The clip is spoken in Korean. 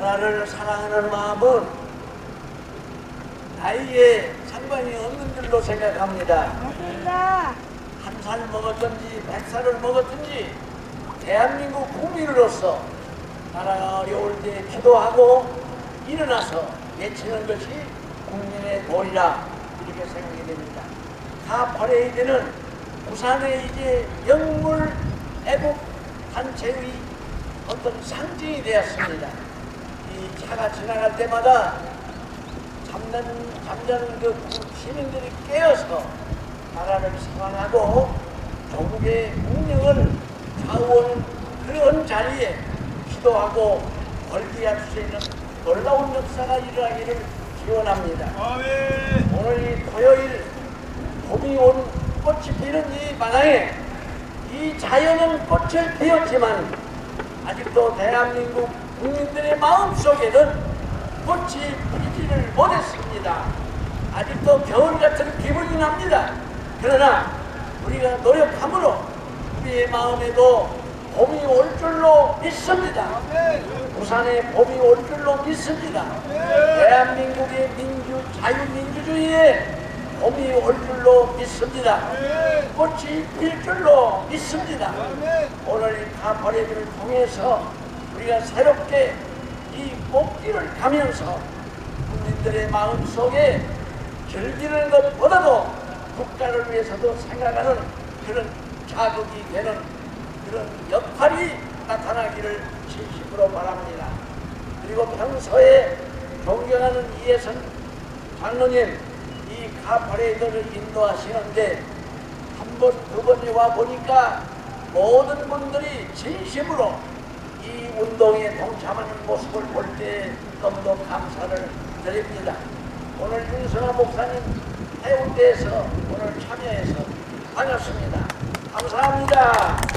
나라를 사랑하는 마음은 나이에 상관이 없는 줄로 생각합니다. 맞습니다. 한 살 먹었든지 백 살을 먹었든지 대한민국 국민으로서 나라가 어려울 때 기도하고 일어나서 외치는 것이 국민의 도리라 이렇게 생각이 됩니다. 가 퍼레이드는 부산의 이제 영물 애국 단체의 어떤 상징이 되었습니다. 이 차가 지나갈 때마다 잠든 잠자는 그 시민들이 깨어서 나라를 사랑하고 조국의 운명을 좌우하는 그런 자리에 기도하고 걸기할 수 있는 놀라운 역사가 일어나기를 기원합니다. 오늘 이 토요일 봄이 온 꽃이 피는 이 마당에 이 자연은 꽃을 피웠지만 아직도 대한민국 국민들의 마음 속에는 꽃이 피지를 못했습니다. 아직도 겨울 같은 기분이 납니다. 그러나 우리가 노력함으로 우리의 마음에도 봄이 올 줄로 믿습니다. 부산에 봄이 올 줄로 믿습니다. 대한민국의 민주, 자유민주주의에 봄이 올 줄로 믿습니다. 꽃이 필 줄로 믿습니다. 오늘 이 가퍼레이드를 통해서 우리가 새롭게 이 꽃길을 가면서 국민들의 마음 속에 즐기는 것보다도 국가를 위해서도 생각하는 그런 자극이 되는 그런 역할이 나타나기를 진심으로 바랍니다. 그리고 평소에 존경하는 이해선 장로님 이 카퍼레이드를 인도하시는데 한 번, 두 번에 와 보니까 모든 분들이 진심으로 이 운동에 동참하는 모습을 볼 때 너무도 감사를 드립니다. 오늘 윤선아 목사님 해운대에서 오늘 참여해서 반갑습니다. 감사합니다.